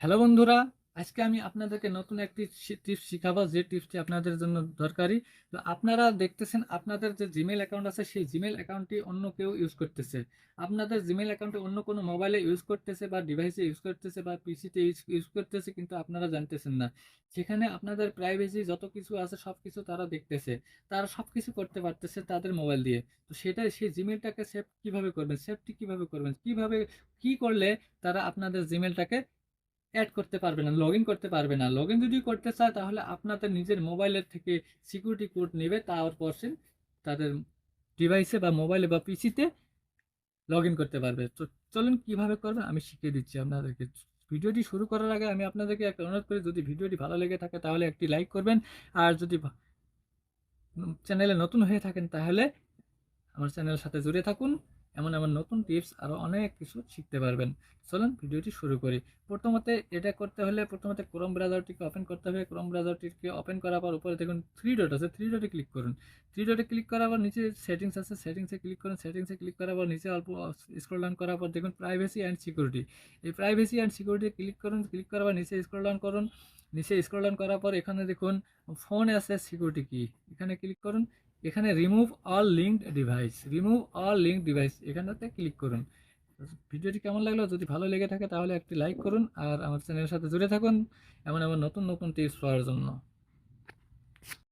Hello বন্ধুরা, আজকে আমি আপনাদেরকে নতুন একটি টিপস শিখাবো, যে টিপসটি আপনাদের জন্য দরকারি। তো আপনারা দেখতেছেন আপনাদের যে জিমেল অ্যাকাউন্ট আছে, সেই জিমেল অ্যাকাউন্টটি অন্য কেউ ইউজ করতেছে। আপনাদের জিমেল অ্যাকাউন্টে অন্য কোনো মোবাইলে ইউজ করতেছে বা ডিভাইসে ইউজ করতেছে বা পিসিতে ইউজ করতেছে কিন্তু আপনারা জানতেছেন না। সেখানে আপনাদের প্রাইভেসি যত কিছু আছে, সব কিছু তারা দেখতেছে। তারা সব কিছু করতে পারতেছে তাদের মোবাইল দিয়ে। তো সেটাই, সেই জিমেলটাকে সেভ কীভাবে করবেন সেফটি কীভাবে করবেন, কীভাবে, কি করলে তারা আপনাদের জিমেলটাকে অ্যাড করতে পারবে না লগ করতে পারবে না। লগ যদি করতে চায়, তাহলে আপনাদের নিজের মোবাইলের থেকে সিকিউরিটি কোড নেবে তারপর সে তাদের ডিভাইসে বা মোবাইলে বা পিসিতে লগ করতে পারবে। তো চলুন কীভাবে করবেন, আমি শিখিয়ে দিচ্ছি আপনাদেরকে। ভিডিওটি শুরু করার আগে আমি আপনাদেরকে একটা অনুরোধ করি, যদি ভিডিওটি ভালো লেগে থাকে, তাহলে একটি লাইক করবেন। আর যদি চ্যানেলে নতুন হয়ে থাকেন, তাহলে আমার চ্যানেলের সাথে জুড়ে থাকুন। এমন এমন নতুন টিপস আরও অনেক কিছু শিখতে পারবেন। চলুন ভিডিওটি শুরু করি। প্রথমত এটা করতে হলে প্রথমত ক্রোম ব্রাউজারটিকে ওপেন করতে হবে। ক্রোম ব্রাউজারটিকে ওপেন করার পর উপরে দেখুন থ্রি ডট আছে। থ্রি ডটে ক্লিক করুন। থ্রি ডটে ক্লিক করার পর নিচে সেটিংস আছে। সেটিংসে ক্লিক করুন। সেটিংসে ক্লিক করার পর নিচে অল্প স্ক্রল ডাউন করার পর দেখুন প্রাইভেসি অ্যান্ড সিকিউরিটি এই প্রাইভেসি অ্যান্ড সিকিউরিটি ক্লিক করুন। ক্লিক করার পর নিচে স্ক্রল ডাউন করুন। নিচে স্ক্রল ডাউন করার পর এখানে দেখুন ফোন আছে সিকিউরিটি কি এখানে ক্লিক করুন। এখানে remove all linked device remove all link device এখানটাতে ক্লিক করুন। ভিডিওটি কেমন লাগল, যদি ভালো লেগে থাকে তাহলে একটি লাইক করুন আর আমার চ্যানেলের সাথে জুড়ে থাকুন। এমন এমন নতুন নতুন টিপস পাওয়ার জন্য।